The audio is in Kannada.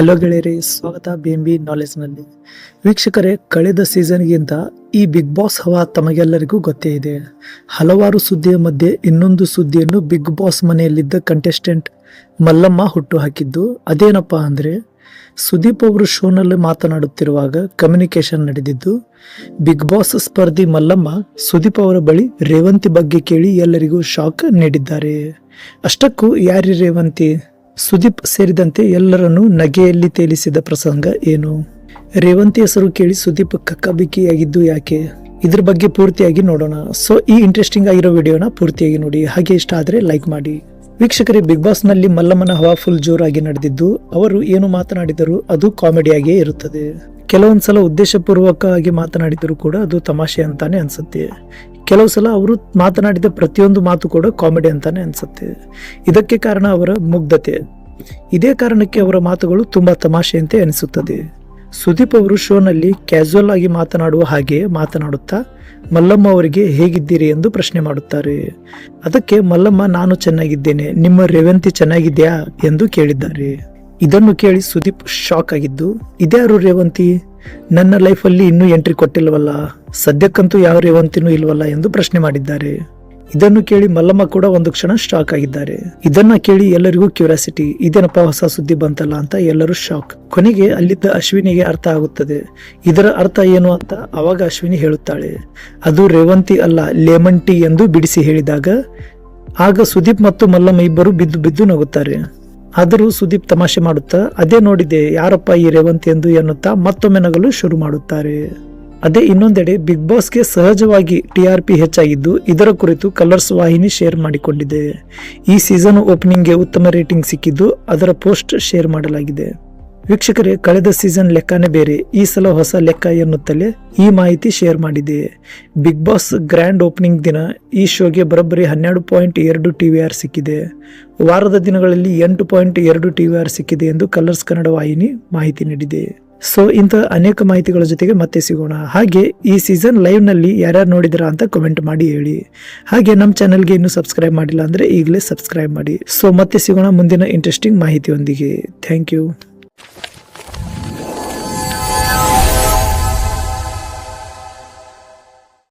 ಹೆಲೋ ಗೆಳೆಯರಿ, ಸ್ವಾಗತ ಬಿ ಎಂ ಬಿ ನಾಲೆಜ್ನಲ್ಲಿ ವೀಕ್ಷಕರೇ, ಕಳೆದ ಸೀಸನ್ಗಿಂತ ಈ ಬಿಗ್ ಬಾಸ್ ಹವಾ ತಮಗೆಲ್ಲರಿಗೂ ಗೊತ್ತೇ ಇದೆ. ಹಲವಾರು ಸುದ್ದಿಯ ಮಧ್ಯೆ ಇನ್ನೊಂದು ಸುದ್ದಿಯನ್ನು ಬಿಗ್ ಬಾಸ್ ಮನೆಯಲ್ಲಿದ್ದ ಕಂಟೆಸ್ಟೆಂಟ್ ಮಲ್ಲಮ್ಮ ಹುಟ್ಟು ಹಾಕಿದ್ದು. ಅದೇನಪ್ಪ ಅಂದರೆ, ಸುದೀಪ್ ಅವರು ಶೋನಲ್ಲಿ ಮಾತನಾಡುತ್ತಿರುವಾಗ ಕಮ್ಯುನಿಕೇಶನ್ ನಡೆದಿದ್ದು ಬಿಗ್ ಬಾಸ್ ಸ್ಪರ್ಧಿ ಮಲ್ಲಮ್ಮ ಸುದೀಪ್ ಅವರ ಬಳಿ ರೇವಂತಿ ಬಗ್ಗೆ ಕೇಳಿ ಎಲ್ಲರಿಗೂ ಶಾಕ್ ನೀಡಿದ್ದಾರೆ. ಅಷ್ಟಕ್ಕೂ ಯಾರಿ ರೇವಂತಿ? ಸುದೀಪ್ ಸೇರಿದಂತೆ ಎಲ್ಲರನ್ನೂ ನಗೆಯಲ್ಲಿ ತೇಲಿಸಿದ ಪ್ರಸಂಗ ಏನು? ರೇವಂತಿ ಹೆಸರು ಕೇಳಿ ಸುದೀಪ್ ಕಕ್ಕಬಿಕ್ಕಿಯಾಗಿದ್ದು ಯಾಕೆ? ಇದ್ರ ಬಗ್ಗೆ ಪೂರ್ತಿಯಾಗಿ ನೋಡೋಣ. ಸೊ ಈ ಇಂಟ್ರೆಸ್ಟಿಂಗ್ ಆಗಿರೋ ವಿಡಿಯೋನ ಪೂರ್ತಿಯಾಗಿ ನೋಡಿ. ಹಾಗೆ ಇಷ್ಟ ಆದರೆ ಲೈಕ್ ಮಾಡಿ. ವೀಕ್ಷಕರೇ ಬಿಗ್ ಬಾಸ್ನಲ್ಲಿ ಮಲ್ಲಮ್ಮನ ಹವಾ ಫುಲ್ ಜೋರಾಗಿ ನಡೆದಿದ್ದು, ಅವರು ಏನು ಮಾತನಾಡಿದರೂ ಅದು ಕಾಮಿಡಿಯಾಗಿಯೇ ಇರುತ್ತದೆ. ಕೆಲವೊಂದ್ಸಲ ಉದ್ದೇಶಪೂರ್ವಕವಾಗಿ ಮಾತನಾಡಿದರೂ ಕೂಡ ಅದು ತಮಾಷೆ ಅಂತಾನೆ ಅನ್ಸುತ್ತೆ. ಕೆಲವು ಸಲ ಅವರು ಮಾತನಾಡಿದ ಪ್ರತಿಯೊಂದು ಮಾತು ಕೂಡ ಕಾಮಿಡಿ ಅಂತಾನೆ ಅನಿಸುತ್ತೆ. ಇದಕ್ಕೆ ಕಾರಣ ಅವರ ಮುಗ್ಧತೆ. ಇದೇ ಕಾರಣಕ್ಕೆ ಅವರ ಮಾತುಗಳು ತುಂಬಾ ತಮಾಷೆಯಂತೆ ಅನಿಸುತ್ತದೆ. ಸುದೀಪ್ ಅವರು ಶೋನಲ್ಲಿ ಕ್ಯಾಸುವಲ್ ಆಗಿ ಮಾತನಾಡುವ ಹಾಗೆ ಮಾತನಾಡುತ್ತಾ, ಮಲ್ಲಮ್ಮ ಅವರಿಗೆ ಹೇಗಿದ್ದೀರಿ ಎಂದು ಪ್ರಶ್ನೆ ಮಾಡುತ್ತಾರೆ. ಅದಕ್ಕೆ, ಮಲ್ಲಮ್ಮ, ನಾನು ಚೆನ್ನಾಗಿದ್ದೇನೆ, ನಿಮ್ಮ ರೇವಂತಿ ಚೆನ್ನಾಗಿದ್ಯಾ ಎಂದು ಕೇಳಿದ್ದಾರೆ. ಇದನ್ನು ಕೇಳಿ ಸುದೀಪ್ ಶಾಕ್ ಆಗಿದ್ದು, ಇದ್ಯಾರು ರೇವಂತಿ? ನನ್ನ ಲೈಫಲ್ಲಿ ಇನ್ನೂ ಎಂಟ್ರಿ ಕೊಟ್ಟಿಲ್ವಲ್ಲ? ಸದ್ಯಕ್ಕಂತೂ ಯಾವ ರೇವಂತಿನೂ ಇಲ್ವಲ್ಲ ಎಂದು ಪ್ರಶ್ನೆ ಮಾಡಿದ್ದಾರೆ. ಇದನ್ನು ಕೇಳಿ ಮಲ್ಲಮ್ಮ ಕೂಡ ಒಂದು ಕ್ಷಣ ಶಾಕ್ ಆಗಿದ್ದಾರೆ. ಇದನ್ನ ಕೇಳಿ ಎಲ್ಲರಿಗೂ ಕ್ಯೂರಿಯಾಸಿಟಿ ಇದೇನಪ್ಪ ಹೊಸ ಸುದ್ದಿ ಬಂತಲ್ಲ ಅಂತ ಎಲ್ಲರೂ ಶಾಕ್ ಕೊನೆಗೆ ಅಲ್ಲಿದ್ದ ಅಶ್ವಿನಿಗೆ ಅರ್ಥ ಆಗುತ್ತದೆ. ಇದರ ಅರ್ಥ ಏನು ಅಂತ ಅವಾಗ ಅಶ್ವಿನಿ ಹೇಳುತ್ತಾಳೆ. ಅದು ರೇವಂತಿ ಅಲ್ಲ, ಲೆಮನ್ ಟೀ ಎಂದು ಬಿಡಿಸಿ ಹೇಳಿದಾಗ, ಆಗ ಸುದೀಪ್ ಮತ್ತು ಮಲ್ಲಮ್ಮ ಇಬ್ಬರು ಬಿದ್ದು ಬಿದ್ದು ನಗುತ್ತಾರೆ. ಆದರೂ ಸುದೀಪ್ ತಮಾಷೆ ಮಾಡುತ್ತಾ, ಅದೇ ನೋಡಿದೆ, ಯಾರಪ್ಪ ಈ ರೇವಂತ್ ಎಂದು ಎನ್ನುತ್ತಾ ಮತ್ತೊಮ್ಮೆ ನಗಲು ಶುರು ಮಾಡುತ್ತಾರೆ. ಅದೇ ಇನ್ನೊಂದೆಡೆ ಬಿಗ್ ಬಾಸ್ಗೆ ಸಹಜವಾಗಿ ಟಿಆರ್ಪಿ ಹೆಚ್ಚಾಗಿದ್ದು, ಇದರ ಕುರಿತು ಕಲರ್ಸ್ ವಾಹಿನಿ ಶೇರ್ ಮಾಡಿಕೊಂಡಿದೆ. ಈ ಸೀಸನ್ ಓಪನಿಂಗ್ಗೆ ಉತ್ತಮ ರೇಟಿಂಗ್ ಸಿಕ್ಕಿದ್ದು, ಅದರ ಪೋಸ್ಟ್ ಶೇರ್ ಮಾಡಲಾಗಿದೆ. ವೀಕ್ಷಕರೇ, ಕಳೆದ ಸೀಸನ್ ಲೆಕ್ಕನೇ ಬೇರೆ. ಈ ಸಲ ಹೊಸ ಲೆಕ್ಕ ಎನ್ನುತ್ತಲೇ ಈ ಮಾಹಿತಿ ಶೇರ್ ಮಾಡಿದೆ. ಬಿಗ್ ಬಾಸ್ ಗ್ರ್ಯಾಂಡ್ ಓಪನಿಂಗ್ ದಿನ ಈ ಶೋಗೆ ಬರೋಬ್ಬರಿ ಹನ್ನೆರಡು ಪಾಯಿಂಟ್ ಎರಡು ಟಿ ವಿ ಆರ್ ಸಿಕ್ಕಿದೆ. ವಾರದ ದಿನಗಳಲ್ಲಿ ಎಂಟು ಪಾಯಿಂಟ್ ಎರಡು ಟಿ ವಿ ಆರ್ ಸಿಕ್ಕಿದೆ ಎಂದು ಕಲರ್ಸ್ ಕನ್ನಡ ವಾಹಿನಿ ಮಾಹಿತಿ ನೀಡಿದೆ. ಸೊ, ಇಂಥ ಅನೇಕ ಮಾಹಿತಿಗಳ ಜೊತೆಗೆ ಮತ್ತೆ ಸಿಗೋಣ. ಹಾಗೆ ಈ ಸೀಸನ್ ಲೈವ್ನಲ್ಲಿ ಯಾರ್ಯಾರು ನೋಡಿದಿರಾ ಅಂತ ಕಮೆಂಟ್ ಮಾಡಿ ಹೇಳಿ. ಹಾಗೆ ನಮ್ಮ ಚಾನಲ್ಗೆ ಇನ್ನೂ ಸಬ್ಸ್ಕ್ರೈಬ್ ಮಾಡಿಲ್ಲ ಅಂದರೆ ಈಗಲೇ ಸಬ್ಸ್ಕ್ರೈಬ್ ಮಾಡಿ. ಸೊ, ಮತ್ತೆ ಸಿಗೋಣ ಮುಂದಿನ ಇಂಟ್ರೆಸ್ಟಿಂಗ್ ಮಾಹಿತಿಯೊಂದಿಗೆ. Thank you.